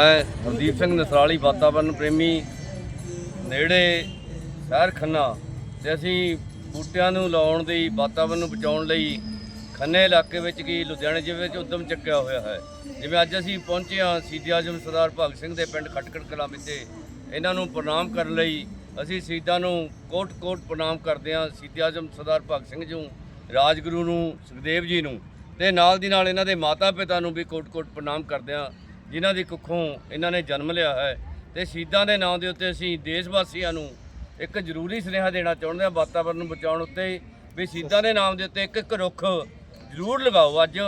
ਮੈਂ ਹਰਦੀਪ ਸਿੰਘ ਨਸਰਾਲੀ, ਵਾਤਾਵਰਨ ਪ੍ਰੇਮੀ, ਨੇੜੇ ਸ਼ਹਿਰ ਖੰਨਾ। ਤੇ ਅਸੀਂ ਬੂਟਿਆਂ ਨੂੰ ਲਾਉਣ ਦੀ, ਵਾਤਾਵਰਨ ਨੂੰ ਬਚਾਉਣ ਲਈ ਖੰਨੇ ਇਲਾਕੇ ਵਿੱਚ ਕੀ ਲੁਧਿਆਣੇ ਜ਼ਿਲ੍ਹੇ ਵਿੱਚ ਉਦਮ ਚੱਕਿਆ ਹੋਇਆ ਹੈ। ਜਿਵੇਂ ਅੱਜ ਅਸੀਂ ਪਹੁੰਚੇ ਹਾਂ ਸ਼ਹੀਦ ਆਜਮ ਸਰਦਾਰ ਭਗਤ ਸਿੰਘ ਦੇ ਪਿੰਡ ਖਟਕੜ ਕਲਾਂ ਵਿਖੇ। ਇਹਨਾਂ ਨੂੰ ਪ੍ਰਣਾਮ ਕਰਨ ਲਈ ਅਸੀਂ ਸ਼ਹੀਦਾਂ ਨੂੰ ਕੋਟ-ਕੋਟ ਪ੍ਰਣਾਮ ਕਰਦੇ ਹਾਂ ਸ਼ਹੀਦ ਆਜਮ ਸਰਦਾਰ ਭਗਤ ਸਿੰਘ ਜੀ ਨੂੰ ਰਾਜਗੁਰੂ ਨੂੰ, ਸੁਖਦੇਵ ਜੀ ਨੂੰ। ਤੇ ਨਾਲ ਦੀ ਨਾਲ ਇਹਨਾਂ ਦੇ ਮਾਤਾ ਪਿਤਾ ਨੂੰ ਵੀ ਕੋਟ-ਕੋਟ ਪ੍ਰਣਾਮ ਕਰਦੇ ਹਾਂ। ਜਿਨ੍ਹਾਂ ਦੀ ਕੁੱਖੋਂ ਇਹਨਾਂ ਨੇ ਜਨਮ ਲਿਆ ਹੈ ਤੇ ਸ਼ਹੀਦਾਂ ਦੇ ਨਾਮ ਦੇ ਉੱਤੇ ਅਸੀਂ ਦੇਸ਼ ਵਾਸੀਆਂ ਨੂੰ ਇੱਕ ਜ਼ਰੂਰੀ ਸੁਨੇਹਾ ਦੇਣਾ ਚਾਹੁੰਦੇ ਹਾਂ ਵਾਤਾਵਰਣ ਨੂੰ ਬਚਾਉਣ ਉੱਤੇ ਵੀ ਸ਼ਹੀਦਾਂ ਦੇ ਨਾਮ ਦੇ ਉੱਤੇ ਇੱਕ ਇੱਕ ਰੁੱਖ ਜ਼ਰੂਰ ਲਗਾਓ ਅੱਜ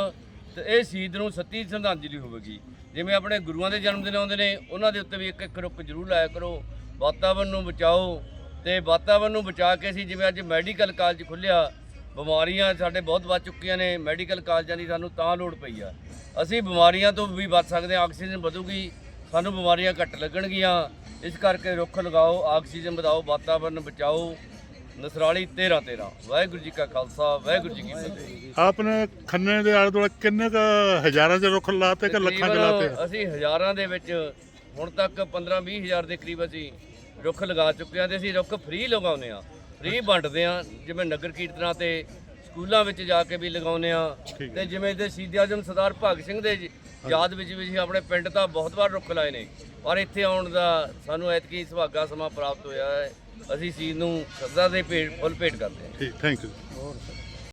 ਤੇ ਇਹ ਸ਼ਹੀਦ ਨੂੰ ਸੱਚੀ ਸ਼ਰਧਾਂਜਲੀ ਹੋਵੇਗੀ। ਜਿਵੇਂ ਆਪਣੇ ਗੁਰੂਆਂ ਦੇ ਜਨਮ ਦਿਨ ਆਉਂਦੇ ਨੇ, ਉਹਨਾਂ ਦੇ ਉੱਤੇ ਵੀ ਇੱਕ ਇੱਕ ਰੁੱਖ ਜ਼ਰੂਰ ਲਾਇਆ ਕਰੋ। ਵਾਤਾਵਰਣ ਨੂੰ ਬਚਾਓ ਤੇ ਵਾਤਾਵਰਣ ਨੂੰ ਬਚਾ ਕੇ ਅਸੀਂ ਜਿਵੇਂ ਅੱਜ ਮੈਡੀਕਲ ਕਾਲਜ ਖੁੱਲਿਆ ਬਿਮਾਰੀਆਂ ਸਾਡੇ ਬਹੁਤ ਵੱਧ ਚੁੱਕੀਆਂ ਨੇ, ਮੈਡੀਕਲ ਕਾਲਜਾਂ ਦੀ ਸਾਨੂੰ ਤਾਂ ਲੋੜ ਪਈ ਆ। ਅਸੀਂ ਬਿਮਾਰੀਆਂ ਤੋਂ ਵੀ ਬਚ ਸਕਦੇ ਹਾਂ ਆਕਸੀਜਨ ਵਧੂਗੀ ਸਾਨੂੰ ਬਿਮਾਰੀਆਂ ਘੱਟ ਲੱਗਣਗੀਆਂ। ਇਸ ਕਰਕੇ ਰੁੱਖ ਲਗਾਓ ਆਕਸੀਜਨ ਵਧਾਓ ਵਾਤਾਵਰਣ ਬਚਾਓ। ਨਸਰਾਲੀ 13 13 ਵਾਹਿਗੁਰੂ ਜੀ ਕਾ ਖਾਲਸਾ ਵਾਹਿਗੁਰੂ ਜੀ ਕੀ ਫਤਿਹ। ਆਪਨੇ ਖੰਨੇ ਦੇ ਆਲੇ ਦੁਆਲੇ ਕਿੰਨੇ ਕ ਹਜ਼ਾਰਾਂ ਚ ਰੁੱਖ ਲਾਤੇ ਕਿ ਲੱਖਾਂ ਚ ਲਾਤੇ? ਅਸੀਂ ਹਜ਼ਾਰਾਂ ਦੇ ਵਿੱਚ ਹੁਣ ਤੱਕ 15 20 ਹਜ਼ਾਰ ਦੇ ਕਰੀਬ ਅਸੀਂ ਰੁੱਖ ਲਗਾ ਚੁੱਕੇ ਹਾਂ ਤੇ ਅਸੀਂ ਰੁੱਖ ਫ੍ਰੀ ਲਗਾਉਂਦੇ ਆ ਫ੍ਰੀ ਵੰਡਦੇ ਆ ਜਿਵੇਂ ਨਗਰ ਕੀਰਤਨਾਂ ਤੇ ਸਕੂਲਾਂ ਵਿੱਚ ਜਾ ਕੇ ਵੀ ਲਗਾਉਂਦੇ ਆ ਤੇ ਜਿਵੇਂ ਦੇ ਸ਼ਹੀਦ ਆਜਮ ਸਰਦਾਰ ਭਗਤ ਸਿੰਘ ਦੇ ਜ- ਯਾਦ ਵਿੱਚ ਵੀ ਅਸੀਂ ਆਪਣੇ ਪਿੰਡ ਤਾਂ ਬਹੁਤ ਵਾਰ ਰੁੱਖ ਲਾਏ ਨੇ। ਪਰ ਇੱਥੇ ਆਉਣ ਦਾ ਸਾਨੂੰ ਐਤਕੀ ਸੁਭਾਗਾ ਸਮਾਂ ਪ੍ਰਾਪਤ ਹੋਇਆ ਹੈ। ਅਸੀਂ ਸ਼ਹੀਦ ਨੂੰ ਸ਼ਰਧਾ ਦੇ ਭੇਟ ਫੁੱਲ ਭੇਟ ਕਰਦੇ ਹਾਂ। ਠੀਕ ਥੈਂਕ ਯੂ